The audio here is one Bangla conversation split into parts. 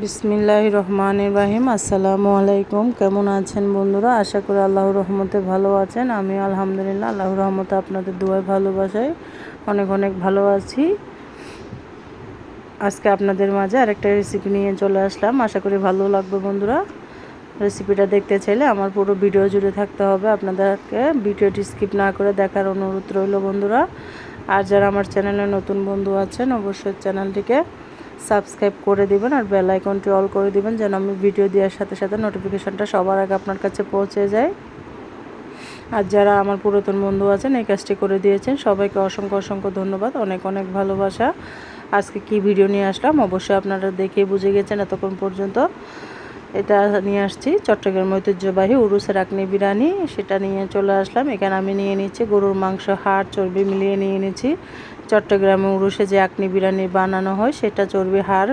বিসমিল্লাহ রহমান রাহিম। আসসালামু আলাইকুম। কেমন আছেন বন্ধুরা? আশা করি আল্লাহর রহমতে ভালো আছেন। আমি আলহামদুলিল্লাহ আল্লাহর রহমতে আপনাদের দুয়ায় ভালোবাসায় অনেক অনেক ভালো আছি। আজকে আপনাদের মাঝে আরেকটা রেসিপি নিয়ে চলে আসলাম। আশা করি ভালো লাগবে বন্ধুরা। রেসিপিটা দেখতে চাইলে আমার পুরো ভিডিও জুড়ে থাকতে হবে। আপনাদেরকে ভিডিওটি স্কিপ না করে দেখার অনুরোধ রইল বন্ধুরা। আর যারা আমার চ্যানেলে নতুন বন্ধু আছেন, অবশ্যই চ্যানেলটিকে সাবস্ক্রাইব করে দিবেন আর বেল আইকনটি অল করে দিবেন যেন আমি ভিডিও দেওয়ার সাথে সাথে নোটিফিকেশানটা সবার আগে আপনার কাছে পৌঁছে যায়। আর যারা আমার পুরাতন বন্ধু আছেন, এই কাজটি করে দিয়েছেন, সবাইকে অসংখ্য অসংখ্য ধন্যবাদ, অনেক অনেক ভালোবাসা। আজকে কি ভিডিও নিয়ে আসলাম? অবশ্যই আপনারা দেখে বুঝে গেছেন এতক্ষণ পর্যন্ত। এটা নিয়ে আসছি চট্টগ্রাম ঐতিহ্যবাহী উরুসের আকনি বিরিয়ানি সেটা নিয়ে চলে আসলাম। এখানে আমি নিয়ে নিচ্ছি গরুর মাংস, হাড়, চর্বি মিলিয়ে নিয়ে নিচ্ছি। চট্টগ্রামে উরুসে যে আকনি বিরিয়ানি বানানো হয়, সেটা চর্বি হার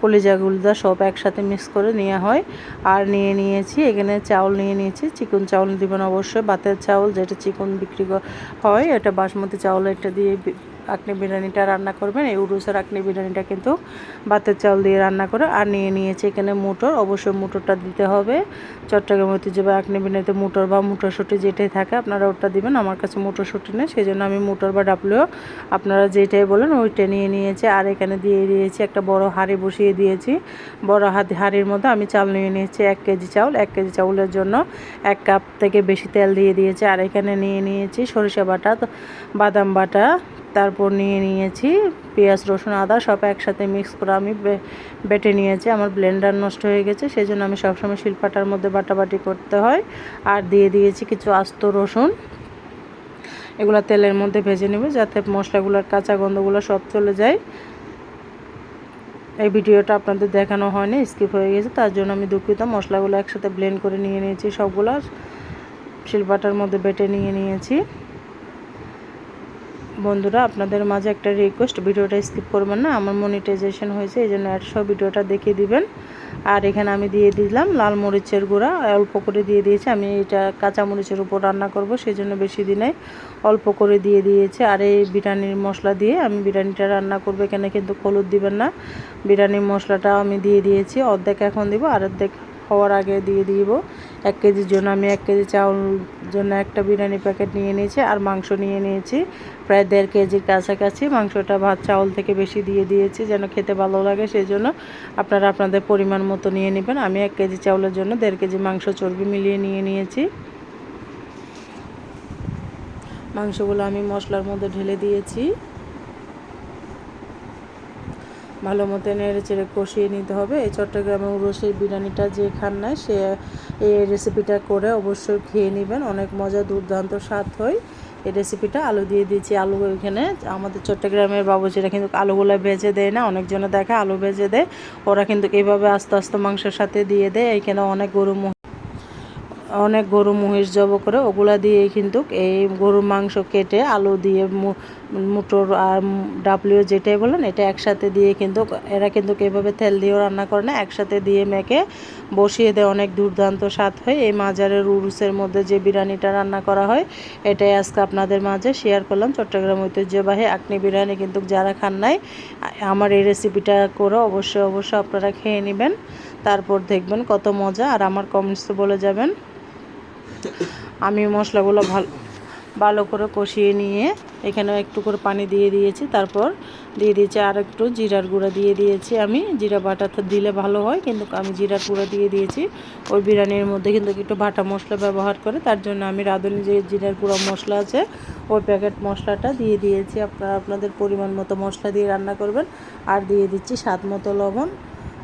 কলিজা, গুলদা সব একসাথে মিক্স করে নেওয়া হয়। আর নিয়ে নিয়েছি, এখানে চাউল নিয়ে নিয়েছি। চিকন চাউল দিবেন অবশ্যই, বাতের চাউল, যেটা চিকন বিক্রি হয়, এটা বাসমতি চাউল, এটা দিয়ে আকনি বিরিয়ানিটা রান্না করবেন। এই উরুসের আকনি বিরিয়ানিটা কিন্তু ভাতের চাল দিয়ে রান্না করে আর নিয়ে নিয়েছে এখানে মোটর। অবশ্যই মোটরটা দিতে হবে। চট্টগ্রাম ঐতিহ্যবাহী আকনি বিরিয়ানিতে মোটর বা মোটরশুটি যেটাই থাকে, আপনারা ওটা দিবেন। আমার কাছে মোটরশুটি নেই সেই জন্য আমি মোটর বা ডাবলেও আপনারা যেটাই বলেন ওইটা নিয়ে নিয়েছে। আর এখানে দিয়ে দিয়েছি একটা বড় হাঁড়ি বসিয়ে দিয়েছি। বড় হাতি হাঁড়ির মধ্যে আমি চাল নিয়ে নিয়েছি, এক কেজি চাউল। এক কেজি চাউলের জন্য এক কাপ থেকে বেশি তেল দিয়ে দিয়েছে। আর এখানে নিয়ে নিয়েছি সরিষা বাটা, বাদাম বাটা তারপর নিয়ে নিয়েছি, পেঁয়াজ, রসুন, আদা সব একসাথে মিক্স করে আমি বেটে নিয়েছি। আমার ব্লেন্ডার নষ্ট হয়ে গেছে সেই জন্য আমি সবসময় শিল্পাটার মধ্যে বাটাবাটি করতে হয়। আর দিয়ে দিয়েছি কিছু আস্ত রসুন। এগুলো তেলের মধ্যে ভেজে নেবে যাতে মশলাগুলোর কাঁচা গন্ধগুলো সব চলে যায়। এই ভিডিওটা আপনাদের দেখানো হয়নি স্কিপ হয়ে গেছে। তার জন্য আমি দুঃখিত। মশলাগুলো একসাথে ব্লেন্ড করে নিয়ে নিয়েছি সবগুলো। শিলপাটার মধ্যে বেটে নিয়ে নিয়েছি। বন্ধুরা, আপনাদের মাঝে একটা রিকোয়েস্ট ভিডিওটা স্কিপ করবেন না, আমার মনিটাইজেশন হয়েছে, এই জন্য একশো ভিডিওটা দেখিয়ে দিবেন। আর এখানে আমি দিয়ে দিলাম লাল মরিচের গুঁড়া, অল্প করে দিয়ে দিয়েছি, আমি এটা কাঁচা মরিচের উপর রান্না করব সেই জন্য বেশি দিনে অল্প করে দিয়ে দিয়েছি। আর এই বিরিয়ানির মশলা দিয়ে আমি বিরিয়ানিটা রান্না করব, এখানে কিন্তু হলুদ দিবেন না। বিরিয়ানির মশলাটা আমি দিয়ে দিয়েছি, অর্ধেক এখন দিব, আর অর্ধেক হওয়ার আগে দিয়ে দিব। এক কেজির জন্য আমি এক কেজি চাউল জন্য একটা বিরিয়ানি প্যাকেট নিয়ে নিয়েছি আর মাংস নিয়ে নিয়েছি। প্রায় দেড় কেজির কাছাকাছি মাংসটা ভাত চাউল থেকে বেশি দিয়ে দিয়েছি যেন খেতে ভালো লাগে সেই জন্য আপনারা আপনাদের পরিমাণ মতো নিয়ে নেবেন। আমি এক কেজি চাউলের জন্য দেড় কেজি মাংস চর্বি মিলিয়ে নিয়ে নিয়েছি। মাংসগুলো আমি মশলার মধ্যে ঢেলে দিয়েছি। ভালো মতো নেড়ে চেড়ে কষিয়ে নিতে হবে। এই চট্টগ্রামে উরসের বিরিয়ানিটা যে খান না সে এই রেসিপিটা করে অবশ্যই খেয়ে নেবেন। অনেক মজা, দুর্দান্ত স্বাদ হয়। এই রেসিপিটা আলু দিয়ে দিয়েছি। আলু ওইখানে আমাদের চট্টগ্রামের বাবুজিরা কিন্তু আলুগুলো ভেজে দেয় না, অনেকজনে দেখে আলু ভেজে দেয়। ওরা কিন্তু এইভাবে আস্তে আস্তে মাংসের সাথে দিয়ে দেয়। এইখানে অনেক গরু অনেক গরু মহিষ জব করে, ওগুলা দিয়ে কিন্তু এই গরুর মাংস কেটে আলু দিয়ে মুটোর আর ডাবলিও যেটাই বলেন, এটা একসাথে দিয়ে কিন্তু এরা কিন্তু এভাবে তেল দিয়েও রান্না করে না, একসাথে দিয়ে মেখে বসিয়ে দেয় অনেক দুর্দান্ত স্বাদ হয়। এই মাজারের উরুসের মধ্যে যে বিরিয়ানিটা রান্না করা হয়, এটাই আজকে আপনাদের মাঝে শেয়ার করলাম। চট্টগ্রাম ঐতিহ্যবাহী আকনি বিরিয়ানি কিন্তু যারা খান নাই, আমার এই রেসিপিটা করে অবশ্যই অবশ্যই আপনারা খেয়ে নেবেন। তারপর দেখবেন কত মজা, আর আমার কমেন্টস বলে যাবেন। আমি মশলাগুলো ভালো ভালো করে কষিয়ে নিয়ে এখানে একটু করে পানি দিয়ে দিয়েছি, তারপর দিয়ে দিয়েছি আর একটু জিরার গুঁড়া দিয়ে দিয়েছি আমি। জিরা বাটাটা দিলে ভালো হয়, কিন্তু আমি জিরার গুঁড়া দিয়ে দিয়েছি। ওই বিরিয়ানির মধ্যে কিন্তু একটু বাটা মশলা ব্যবহার করে, তার জন্য আমি রাঁধুনি যে জিরার গুঁড়া মশলা আছে, ওই প্যাকেট মশলাটা দিয়ে দিয়েছি। আপনারা আপনাদের পরিমাণ মতো মশলা দিয়ে রান্না করবেন। আর দিয়ে দিচ্ছি স্বাদ মতো লবণ।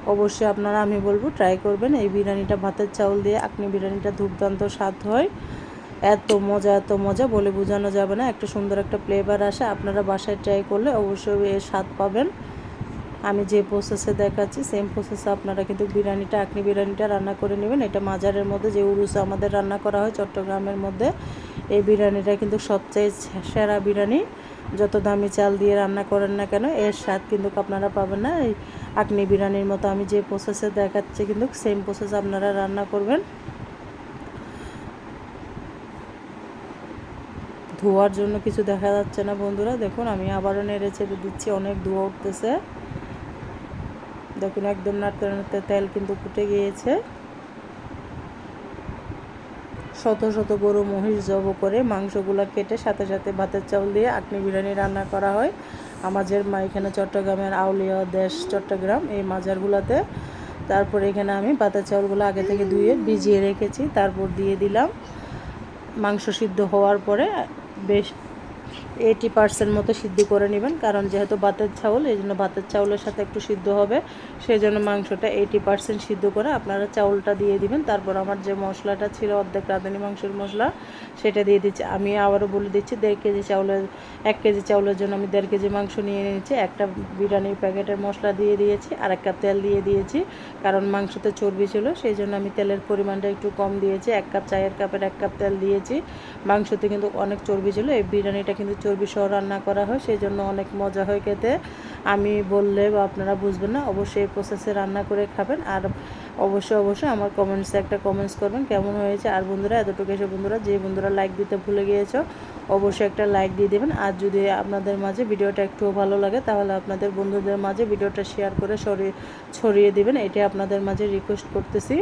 অবশ্যই আপনারা, আমি বলব ট্রাই করবেন। এই বিরিয়ানিটা ভাতের চাউল দিয়ে আপনি বিরিয়ানিটা দুর্দান্ত স্বাদ হয়। এত মজা এত মজা বলে বোঝানো যাবে না। একটা সুন্দর একটা ফ্লেভার আসে। আপনারা বাসায় ট্রাই করলে অবশ্যই এর স্বাদ পাবেন। আমি যে প্রসেসে দেখাচ্ছি সেম প্রসেসে আপনারা কিন্তু বিরিয়ানিটা আকনি বিরিয়ানিটা রান্না করে নেবেন। এটা মাজারের মধ্যে, যে উরুসে আমাদের রান্না করা হয়, চট্টগ্রামের মধ্যে। এই বিরিয়ানিটা কিন্তু সবচেয়ে সেরা বিরিয়ানি। যত দামি চাল দিয়ে রান্না করেন না কেন, এর স্বাদ কিন্তু আপনারা পাবেন না। এই আকনি বিরিয়ানির মতো আমি যে প্রসেসে দেখাচ্ছি কিন্তু সেম প্রসেস আপনারা রান্না করবেন। ধোয়ার জন্য কিছু দেখা যাচ্ছে না বন্ধুরা, দেখুন আমি আবারও নেড়ে ছেড়ে দিচ্ছি, অনেক ধোয়া উঠতেছে। দেখুন একদম নাড়তে নাড়তে তেল কিন্তু ফুটে গিয়েছে। শত শত গরু মহিষ জব করে মাংসগুলো কেটে সাথে সাথে ভাতের চাউল দিয়ে আকনি বিরিয়ানি রান্না করা হয়। আমাদের মা এখানে চট্টগ্রামের আউলিয়া দেশ, চট্টগ্রাম, এই মাজারগুলোতে। তারপর এখানে আমি পাতা চাউলগুলো আগে থেকে ধুয়ে ভিজিয়ে রেখেছি, তারপর দিয়ে দিলাম। মাংস সিদ্ধ হওয়ার পরে বেশ এইটি পার্সেন্ট মতো সিদ্ধ করে নেবেন, কারণ যেহেতু ভাতের চাউল, এই জন্য ভাতের চাউলের সাথে একটু সিদ্ধ হবে। সেই জন্য মাংসটা এইটি পার্সেন্ট সিদ্ধ করে আপনারা চাউলটা দিয়ে দিবেন। তারপর আমার যে মশলাটা ছিল, অর্ধেক রাঁধুনি মাংসের মশলা, সেটা দিয়ে দিচ্ছি। আমি আবারও বলে দিচ্ছি, দেড় কেজি চাউলের, এক কেজি চাউলের জন্য আমি দেড় কেজি মাংস নিয়ে নিয়েছি। একটা বিরিয়ানির প্যাকেটের মশলা দিয়ে দিয়েছি, আর এক কাপ তেল দিয়ে দিয়েছি, কারণ মাংসতে চর্বি ছিল। সেই জন্য আমি তেলের পরিমাণটা একটু কম দিয়েছি। এক কাপ চায়ের কাপের এক কাপ তেল দিয়েছি। মাংসতে কিন্তু অনেক চর্বি ছিল। এই বিরিয়ানিটা কিন্তু চর্বি সহ রান্না করা হয় সেই জন্য অনেক মজা হয় খেতে। আমি বললে বা আপনারা বুঝবেন না, অবশ্যই প্রসেসে রান্না করে খাবেন আর অবশ্যই অবশ্যই আমার কমেন্টসে একটা কমেন্টস করবেন, কেমন হয়েছে? আর বন্ধুরা, এতটুকু এসে বন্ধুরা, যে বন্ধুরা লাইক দিতে ভুলে গিয়েছো, অবশ্যই একটা লাইক দিয়ে দেবেন। আর যদি আপনাদের মাঝে ভিডিওটা একটুও ভালো লাগে, তাহলে আপনাদের বন্ধুদের মাঝে ভিডিওটা শেয়ার করে সরিয়ে ছড়িয়ে দিবেন। এটা আপনাদের মাঝে রিকোয়েস্ট করতেছি।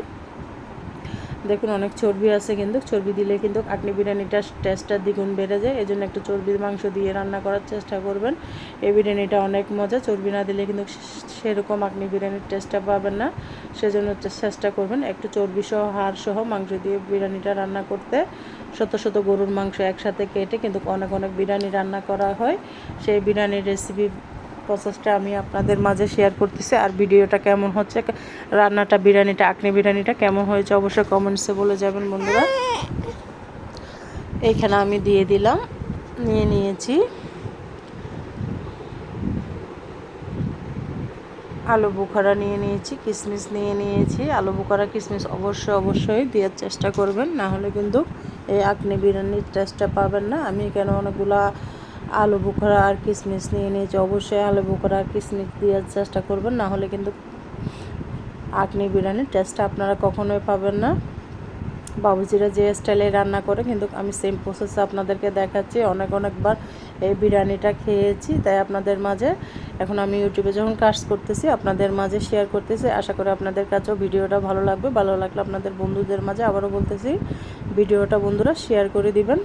দেখুন, অনেক চর্বি আছে কিন্তু, চর্বি দিলে কিন্তু আটনি বিরিয়ানিটার টেস্টটা দ্বিগুণ বেড়ে যায়। এই জন্য একটু চর্বির মাংস দিয়ে রান্না করার চেষ্টা করবেন। এই বিরিয়ানিটা অনেক মজা, চর্বি না দিলে কিন্তু সেরকম আটনি বিরিয়ানির টেস্টটা পাবেন না। সেজন্য চেষ্টা করবেন একটু চর্বি সহ হাড় সহ মাংস দিয়ে বিরিয়ানিটা রান্না করতে। শত শত গরুর মাংস একসাথে কেটে কিন্তু অনেক অনেক বিরিয়ানি রান্না করা হয়। সেই বিরিয়ানির রেসিপি প্রসেসটা আমি আপনাদের মাঝে শেয়ার করতেছি আর ভিডিওটা কেমন হচ্ছে, রান্নাটা, বিরিয়ানিটা আকনি বিরিয়ানিটা কেমন হয়েছে অবশ্যই কমেন্টসে বলে যাবেন বন্ধুরা। এইখানে আমি দিয়ে দিলাম, নিয়ে নিয়েছি আলু বুখারা নিয়ে নিয়েছি কিশমিশ নিয়ে নিয়েছি। আলু বুখারা কিশমিশ অবশ্যই অবশ্যই দেওয়ার চেষ্টা করবেন, না হলে কিন্তু এই আকনি বিরিয়ানির টেস্টটা পাবেন না। আমি এখানে অনেকগুলা আলু বুখারা আর কিশমিশ নিয়ে নিয়েছি। অবশ্যই আলু বুখারা আর কিশমিশ দেওয়ার চেষ্টা করবেন, না হলে কিন্তু আকনি বিরিয়ানির টেস্টটা আপনারা কখনোই পাবেন না। বাবুজিরা যে স্টাইলে রান্না করে, কিন্তু আমি সেম প্রসেসে আপনাদেরকে দেখাচ্ছি। অনেক অনেকবার এই বিরিয়ানিটা খেয়েছি, তাই আপনাদের মাঝে এখন আমি ইউটিউবে যখন কাজ করতেছি, আপনাদের মাঝে শেয়ার করতেছি। আশা করি আপনাদের কাছেও ভিডিওটা ভালো লাগবে। ভালো লাগলে আপনাদের বন্ধুদের মাঝে আবারও বলতেছি, ভিডিওটা বন্ধুরা শেয়ার করে দিবেন।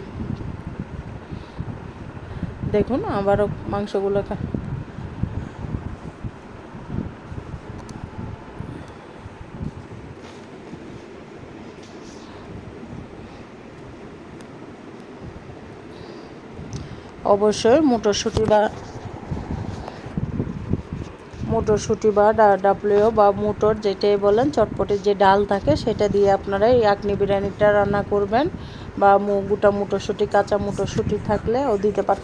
দেখুন, আবারও মাংসগুলো অবশ্যই মটরশুঁটি বা মটরশুঁটি বা ডাবলিও বা মোটর যেটাই বলেন, চটপটির যে ডাল থাকে সেটা দিয়ে আপনারা এই আকনি বিরিয়ানিটা রান্না করবেন বা গোটা মটরশুঁটি, কাঁচা মটরশুঁটি থাকলে ও দিতে পার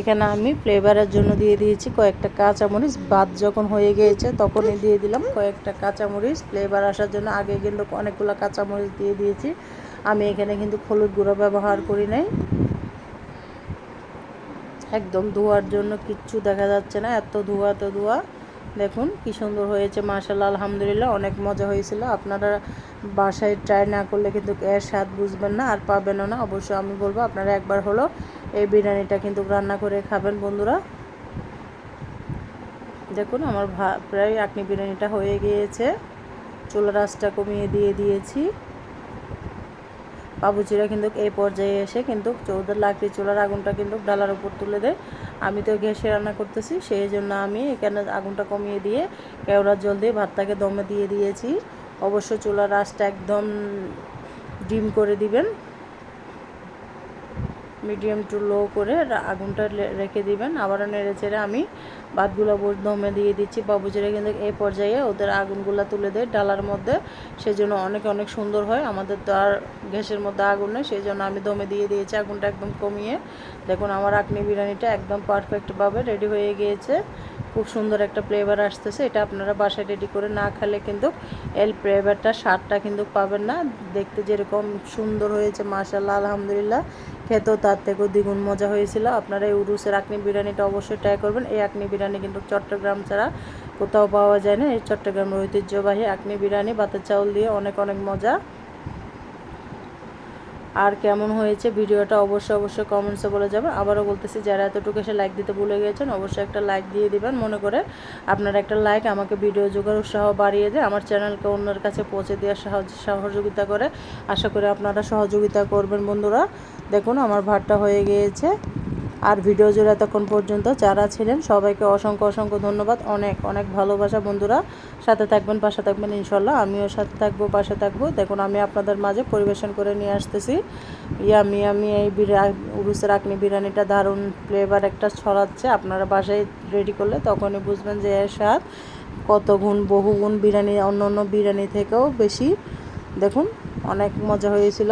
এখানে আমি ফ্লেভারের জন্য দিয়ে দিয়েছি কয়েকটা কাঁচামরিচ। ভাত যখন হয়ে গিয়েছে তখনই দিয়ে দিলাম কয়েকটা কাঁচামরিচ। ফ্লেভার আসার জন্য আগে কিন্তু অনেকগুলো কাঁচামরিচ দিয়ে দিয়েছি। আমি এখানে কিন্তু হলুদ গুঁড়ো ব্যবহার করি নাই। একদম ধোয়ার জন্য কিচ্ছু দেখা যাচ্ছে না, এত ধোয়া এত ধোয়া। দেখুন কি সুন্দর হয়েছে মার্শাল্লাহ আলহামদুলিল্লাহ, অনেক মজা হয়েছিল। আপনারা বাসায় ট্রাই না করলে কিন্তু এর স্বাদ বুঝবেন না আর পাবেনও না। অবশ্যই আমি বলব আপনারা একবার হলো এই বিরিয়ানিটা কিন্তু রান্না করে খাবেন বন্ধুরা। দেখুন, আমার প্রায় আকনি বিরিয়ানিটা হয়ে গিয়েছে। চুলার আঁচটা কমিয়ে দিয়ে দিয়েছি। বাবুচিরা কিন্তু এই পর্যায়ে এসে কিন্তু চৌদার লাকড়ি চুলার আগুনটা কিন্তু ডালার উপর তুলে দেয়। আমি তো গ্যাসে রান্না করতেছি, সেই জন্য আমি এখানে আগুনটা কমিয়ে দিয়ে কেওড়ার জল দিয়ে ভাতটাকে দমে দিয়ে দিয়েছি। অবশ্য চুলার আঁচটা একদম ডিম করে দিবেন। মিডিয়াম টু লো করে আগুনটা রেখে দিবেন। আবারও নেড়ে চেড়ে আমি ভাতগুলো দমে দিয়ে দিচ্ছি। বাবুজিরা কিন্তু এই পর্যায়ে ওদের আগুনগুলো তুলে দেয় ডালার মধ্যে। সেই জন্য অনেক অনেক সুন্দর হয়। আমাদের তো আর গ্যাসের মধ্যে আগুন নেই। সেই জন্য আমি দমে দিয়ে দিয়েছি। আগুনটা একদম কমিয়ে। দেখুন, আমার আকনি বিরিয়ানিটা একদম পারফেক্টভাবে রেডি হয়ে গিয়েছে। খুব সুন্দর একটা ফ্লেভার আসতেছে। এটা আপনারা বাসায় রেডি করে না খেলে কিন্তু এল ফ্লেভারটা স্বাদটা কিন্তু পাবেন না। দেখতে যেরকম সুন্দর হয়েছে মাসাল্লাহ আলহামদুলিল্লাহ। খেতেও তার থেকেও দ্বিগুণ মজা হয়েছিল। আপনারা এই উরুসের আকনি বিরিয়ানিটা অবশ্যই ট্রাই করবেন। এই আকনি বিরিয়ানি কিন্তু চট্টগ্রাম ছাড়া কোথাও পাওয়া যায় না। এই চট্টগ্রামের ঐতিহ্যবাহী আকনি বিরিয়ানি, বাতের চাউল দিয়ে অনেক অনেক মজা। আর কেমন হয়েছে ভিডিওটা অবশ্যই অবশ্যই কমেন্টসে বলে যাবেন। আবারও বলতেছি, যারা এতটুকু এসে লাইক দিতে ভুলে গিয়েছেন, অবশ্যই একটা লাইক দিয়ে দিবেন। মনে করে আপনার একটা লাইক আমাকে ভিডিও যোগার উৎসাহ বাড়িয়ে দেয়, আমার চ্যানেলকে অন্যের কাছে পৌঁছে দেওয়ার সাহায্য সহযোগিতা করে। আশা করি আপনারা সহযোগিতা করবেন বন্ধুরা। দেখুন, আমার ভাতটা হয়ে গিয়েছে। আর ভিডিও জুড়ে এতক্ষণ পর্যন্ত যারা ছিলেন, সবাইকে অসংখ্য অসংখ্য ধন্যবাদ। অনেক অনেক ভালোবাসা বন্ধুরা। সাথে থাকবেন, পাশে থাকবেন, ইনশাল্লাহ। আমিও সাথে থাকব, পাশে থাকব। দেখুন, আমি আপনাদের মাঝে পরিবেশন করে নিয়ে আসতেছি। ইয়ামি আমি এই বিরিয়া উরুসের আকনি বিরিয়ানিটা দারুণ ফ্লেভার একটা ছড়াচ্ছে। আপনারা বাসায় রেডি করলে তখনই বুঝবেন যে এর স্বাদ কত গুণ, বহু গুণ বিরিয়ানি অন্য অন্য বিরিয়ানি থেকেও বেশি। দেখুন, অনেক মজা হয়েছিল।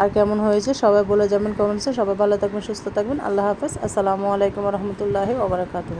আর কেমন হয়েছে সবাই বলে যাবেন কমেন্টসে। সবাই ভালো থাকবেন, সুস্থ থাকবেন। আল্লাহ হাফেজ। আসসালামু আলাইকুম রহমতুল্লাহি ওবরাকাতুহ